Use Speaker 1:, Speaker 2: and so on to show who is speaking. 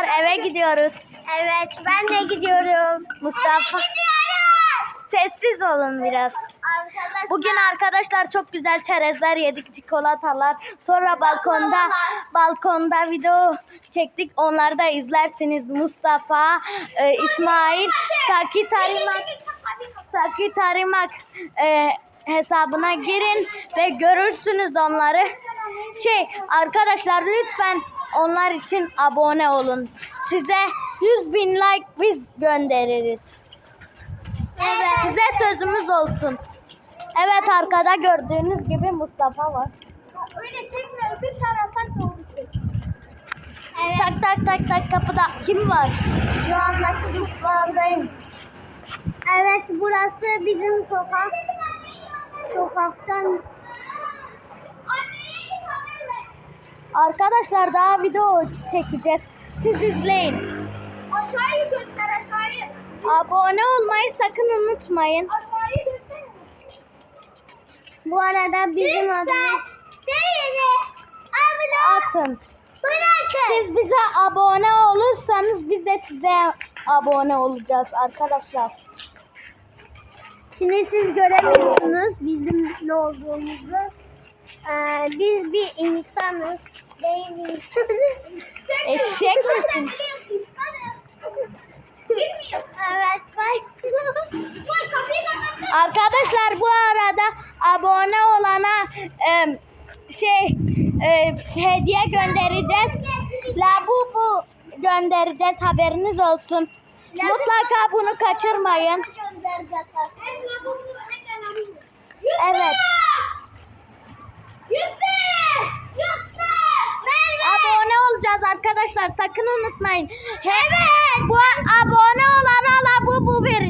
Speaker 1: Arkadaşlar eve gidiyoruz.
Speaker 2: Evet ben de gidiyorum.
Speaker 1: Mustafa sessiz olun biraz.
Speaker 2: Arkadaşlar.
Speaker 1: Bugün arkadaşlar çok güzel çerezler yedik, çikolatalar. Sonra balkonda balkonda video çektik. Onları da izlersiniz. Mustafa, e, İsmail, Sakit Arimak, Sakit Arimak e, hesabına girin ve görürsünüz onları. Şey arkadaşlar lütfen onlar için abone olun. Size 100 bin like biz göndeririz.
Speaker 2: Evet.
Speaker 1: Size sözümüz olsun. Evet arkada gördüğünüz gibi Mustafa var.
Speaker 2: Öyle çekme öbür tarafa doğru çek. Evet.
Speaker 1: Tak tak tak tak kapıda kim var?
Speaker 2: Şu anda çocuklardayım. Evet burası bizim sokak. Sokaktan
Speaker 1: Arkadaşlar daha video çekeceğiz. Siz izleyin.
Speaker 2: Aşağıyı göster aşağıyı.
Speaker 1: Abone olmayı sakın unutmayın.
Speaker 2: Aşağıyı göster. Bu arada bizim adımız abone
Speaker 1: Atın.
Speaker 2: bırakın.
Speaker 1: Siz bize abone olursanız biz de size abone olacağız arkadaşlar.
Speaker 2: Şimdi siz göremiyorsunuz bizim ne olduğumuzu. Ee, biz bir insanız. Değiliz.
Speaker 1: Eşek misin?
Speaker 2: evet. Bak. Kapıyı kapattın.
Speaker 1: Arkadaşlar bu arada abone olana em, şey e, hediye göndereceğiz. Labubu göndereceğiz haberiniz olsun. Mutlaka bunu kaçırmayın. Evet. Abone olacağız arkadaşlar sakın unutmayın. Evet. Bu abone olana labubu vereceğiz.
Speaker 2: Evet. Tamam